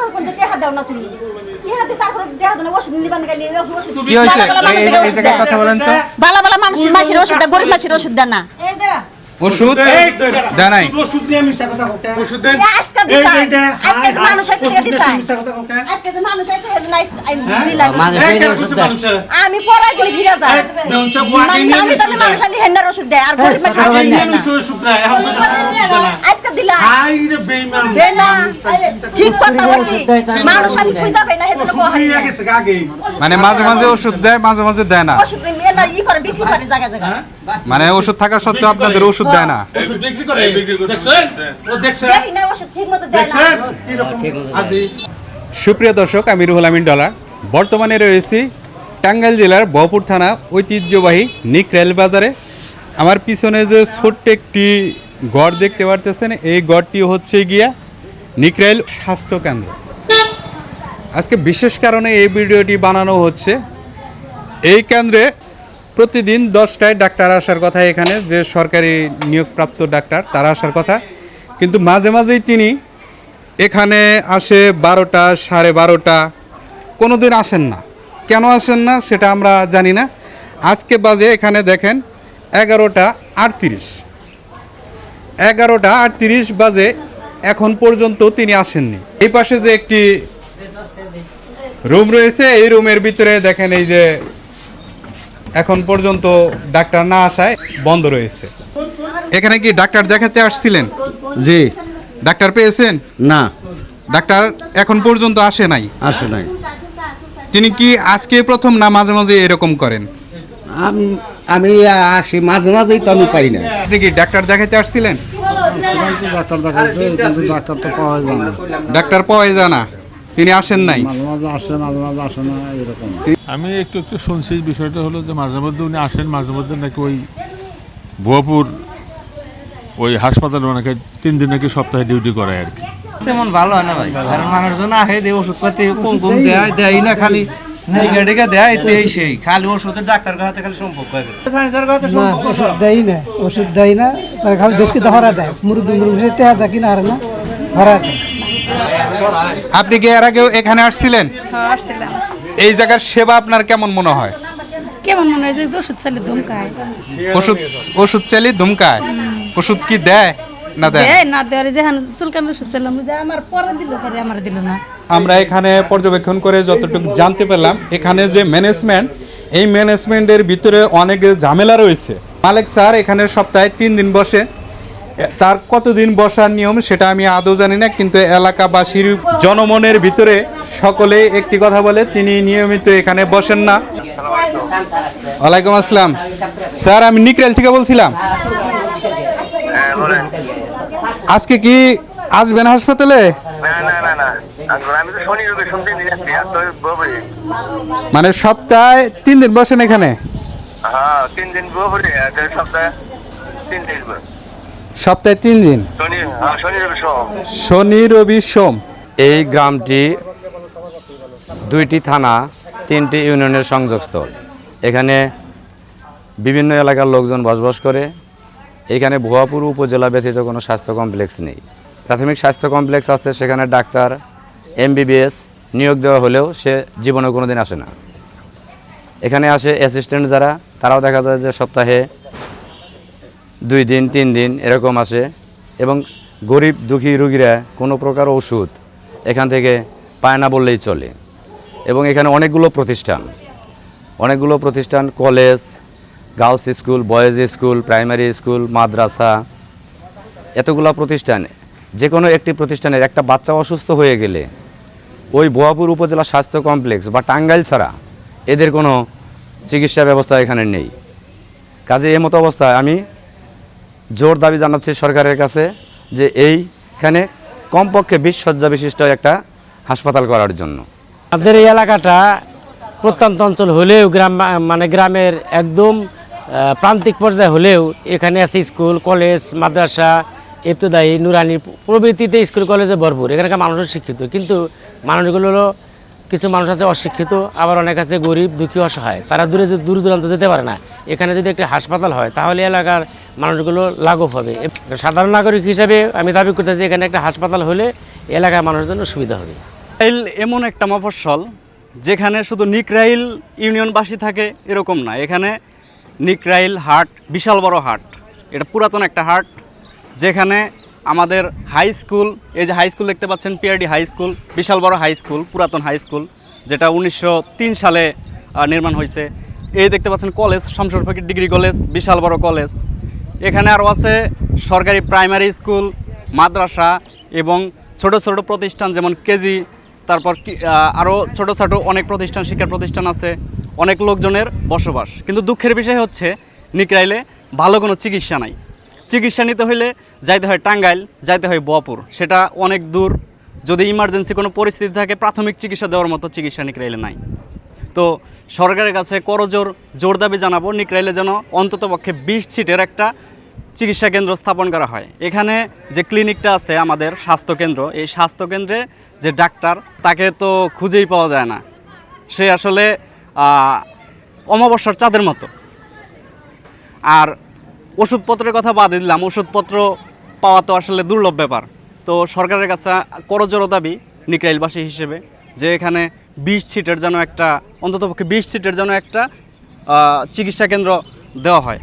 তারপর কোন টেহা দাও না তুমি। টেহা তারপর টেহা দাও না ওষুধ নিবান গেলে ওষুধ কি হয়েছে? বালা বালা এই- মানুষের এই ওষুধ জায়গায় কথা বলেন তো। বালা বালা মানুষ মাসির ওষুধ গরিব মাসির ওষুধ দেয় না। এই ওষুধ? ওষুধ দিয়ে মিশা কথা কোটা ওষুধ এই আজকে দিছা। আজকে তো মানুষ আছে দিয়ে দিছা। মিশা কথা কোটা আজকে তো মানুষ আছে হেদ নাই দিলাম। মানুষ এই এই কেন ওষুধ বুঝতে দেয়। মানুষ আমি পড়াই দিলে ভিড়া যায় এই, দেউন চা বুয়া মানে আমি দামি মানুষ আলি হেন্ডার ওষুধ দেয় আর গরিব মাসির ওষুধ দেয় না আজকে দিলা আই রে বেঈমান ঠিক কথা বলছি। মানুষ আমি খুঁজা পাই না মানে মাঝে মাঝে ওষুধ দেয় মাঝে মাঝে দেয় না। ওষুধ নিয়ে না ই করে বিক্রি করে জায়গা জায়গা। মানে ওষুধ থাকা সত্ত্বেও আপনাদের ওষুধ দেয় না। ওষুধ বিক্রি করে দেখছেন? ও দেখছেন? না ওষুধ ঠিক দেয় না। দেখছেন? এরকম আদি। সুপ্রিয় দর্শক আমি রুহুল আমিন ডলার। বর্তমানে রয়েছি টাঙ্গাইল জেলার বহপুর থানা ঐতিহ্যবাহী নিক রেল বাজারে। আমার পিছনে যে ছোট্ট একটি গড় দেখতে পারতেছেন এই গড়টি হচ্ছে গিয়া নিকরাইল স্বাস্থ্য কেন্দ্র। আজকে বিশেষ কারণে এই ভিডিওটি বানানো হচ্ছে। এই কেন্দ্রে প্রতিদিন দশটায় ডাক্তার আসার কথা এখানে, যে সরকারি নিয়োগপ্রাপ্ত ডাক্তার, তারা আসার কথা। কিন্তু মাঝে মাঝেই তিনি এখানে আসে বারোটা, সাড়ে বারোটা কোনো দিন আসেন না। কেন আসেন না সেটা আমরা জানি না। আজকে বাজে এখানে দেখেন, এগারোটা আটত্রিশ। এগারোটা আটত্রিশ বাজে এখন পর্যন্ত তিনি আসেননি। এই পাশে যে একটি রুম রয়েছে, এই রুমের ভিতরে দেখেন এই যে এখন পর্যন্ত ডাক্তার না আসায় বন্ধ রয়েছে। এখানে কি ডাক্তার দেখাতে আসছিলেন? জি। ডাক্তার পেয়েছেন? না। ডাক্তার এখন পর্যন্ত আসে নাই? আসে নাই। তিনি কি আজকে প্রথম না মাঝে মাঝে এরকম করেন? আমি আমি আসি মাঝে মাঝেই তো আমি পাই না। আপনি কি ডাক্তার দেখাতে আসছিলেন? ডাক্তার দেখাতে ডাক্তার তো পাওয়া যায় না। ডাক্তার পাওয়া যায় না। তিনি আসেন নাই? মাঝে মাঝে আসে মাঝে মাঝে আসে না এরকম। আমি একটু একটু শুনছি বিষয়টা হলো যে মাঝে মধ্যে উনি আসেন মাঝে মধ্যে নাকি ওই ভুয়াপুর ওই হাসপাতালে ওনাকে তিন দিন নাকি সপ্তাহে ডিউটি করে আর কি। তেমন ভালো হয় না ভাই। কারণ মানুষজন আহে দিয়ে ওষুধপাতি কম কম দেয় দেয় না খালি। টিকা দেয় তেই সেই। খালি ওষুধের ডাক্তার কাছে খালি সম্পর্ক করে ফার্নিচার কাছে সম্পর্ক ওষুধ দেয় না ওষুধ দেয় না। তার খালি বেশি ধরা দেয়। মুরগি মুরগি টেহা কিনা আর না ধরা দেয়। আপনি কি এর আগেও এখানে আসছিলেন? আসছিলাম। এই জায়গার সেবা আপনার কেমন মনে হয়? কেমন মনে হয় যে ওষুধ চালে ধুমকায় ওষুধ ওষুধ চালি ধুমকায় ওষুধ কি দেয় না দেয়? না? দেয়? যে চুলকান ওষুধ চালাম যে আমার পরে দিল পরে আমার দিল না। আমরা এখানে পর্যবেক্ষণ করে যতটুকু জানতে পারলাম এখানে যে ম্যানেজমেন্ট এই ম্যানেজমেন্টের ভিতরে অনেক ঝামেলা রয়েছে। মালিক স্যার এখানে সপ্তাহে তিন দিন বসে তার কতদিন বসার নিয়ম সেটা আমি আদৌ জানি না, কিন্তু এলাকাবাসীর জনমনের ভিতরে সকলে একটি কথা বলে, তিনি নিয়মিত এখানে বসেন না। ওয়ালাইকুম আসসালাম। স্যার, আমি নিকরেল থেকে বলছিলাম। আজকে কি আসবেন হাসপাতালে? মানে সপ্তাহে তিন দিন বসেন এখানে? হ্যাঁ তিন দিন সপ্তাহে তিন দিন সপ্তাহে তিন দিন। শনি হ্যাঁ শনি রবি সোম। এই গ্রামটি দুইটি থানা তিনটি ইউনিয়নের সংযোগস্থল। এখানে বিভিন্ন এলাকার লোকজন বসবাস করে। এখানে ভুয়াপুর উপজেলা ব্যতীত কোনো স্বাস্থ্য কমপ্লেক্স নেই। প্রাথমিক স্বাস্থ্য কমপ্লেক্স আছে সেখানে ডাক্তার এমবিবিএস নিয়োগ দেওয়া হলেও সে জীবনে কোনো দিন আসে না। এখানে আসে অ্যাসিস্ট্যান্ট যারা তারাও দেখা যায় যে সপ্তাহে দুই দিন, তিন দিন এরকম আসে এবং গরিব দুঃখী রুগীরা কোনো প্রকার ওষুধ এখান থেকে পায় না বললেই চলে। এবং এখানে অনেকগুলো প্রতিষ্ঠান অনেকগুলো প্রতিষ্ঠান, college, girls school, boys school, primary school, মাদ্রাসা, এতগুলো প্রতিষ্ঠান। যে কোনো একটি প্রতিষ্ঠানের একটা বাচ্চা অসুস্থ হয়ে গেলে ওই বোয়াপুর উপজেলা স্বাস্থ্য কমপ্লেক্স বা টাঙ্গাইল ছাড়া এদের কোনো চিকিৎসা ব্যবস্থা এখানে নেই। কাজে এই মতো অবস্থায় আমি জোর দাবি জানাচ্ছি সরকারের কাছে যে এইখানে কমপক্ষে বিশ শয্যা বিশিষ্ট একটা হাসপাতাল করার জন্য। আমাদের এই এলাকাটা প্রত্যন্ত অঞ্চল হলেও গ্রাম মানে গ্রামের একদম প্রান্তিক পর্যায়ে হলেও এখানে আছে স্কুল, কলেজ, মাদ্রাসা, ইবতদায়ী, নুরানি, প্রভৃতিতে স্কুল, কলেজে ভরপুর। এখানকার মানুষও শিক্ষিত, কিন্তু মানুষগুলো কিছু মানুষ আছে অশিক্ষিত, আবার অনেক আছে গরিব, দুঃখী, অসহায়। তারা দূরে দূর দূরান্ত যেতে পারে না। এখানে যদি একটি হাসপাতাল হয়, তাহলে এলাকার মানুষগুলো লাঘব হবে। সাধারণ নাগরিক হিসাবে আমি দাবি করতে চাই, এখানে একটা হাসপাতাল হলে এলাকার মানুষের জন্য সুবিধা হবে। নিকরাইল এমন একটা মফস্বল যেখানে শুধু নিকরাইল ইউনিয়নবাসী থাকে এরকম না, এখানে নিকরাইল হাট, বিশাল বড় হাট, এটা পুরাতন একটা হাট, যেখানে আমাদের হাই স্কুল, এই যে হাই স্কুল দেখতে পাচ্ছেন, পিআরডি হাই স্কুল, বিশাল বড় হাই স্কুল, পুরাতন হাই স্কুল, যেটা উনিশশো তিন সালে নির্মাণ হয়েছে। এই দেখতে পাচ্ছেন college, Shamsur Fakir degree college, বিশাল বড় কলেজ। এখানে আরও আছে সরকারি প্রাইমারি স্কুল, মাদ্রাসা এবং ছোট ছোট প্রতিষ্ঠান যেমন কেজি, তারপর আরও ছোট ছোট অনেক প্রতিষ্ঠান, শিক্ষা প্রতিষ্ঠান আছে, অনেক লোকজনের বসবাস। কিন্তু দুঃখের বিষয় হচ্ছে, নিকরাইলে ভালো কোনো চিকিৎসা নাই। চিকিৎসা নিতে হলে যাইতে হয় টাঙ্গাইল, যাইতে হয় বপুর সেটা অনেক দূর। যদি ইমার্জেন্সি কোনো পরিস্থিতি থাকে, প্রাথমিক চিকিৎসা দেওয়ার মতো চিকিৎসা নিকরাইলে নাই। তো সরকারের কাছে করজোর, জোর দাবি জানাব, নিকরাইলে যেন অন্ততপক্ষে বিশ সিটের একটা চিকিৎসা কেন্দ্র স্থাপন করা হয়। এখানে যে ক্লিনিকটা আছে আমাদের স্বাস্থ্যকেন্দ্র, এই স্বাস্থ্যকেন্দ্রে যে ডাক্তার, তাকে তো খুঁজেই পাওয়া যায় না। সে আসলে অমাবস্যার চাঁদের মতো। আর ওষুধপত্রের কথা বাদে দিলাম, ওষুধপত্র পাওয়া তো আসলে দুর্লভ ব্যাপার। তো সরকারের কাছে করজোর দাবি নিকরাইলবাসী হিসেবে যে এখানে বিশ সিটের যেন একটা, অন্ততপক্ষে বিশ সিটের যেন একটা চিকিৎসা কেন্দ্র দেওয়া হয়।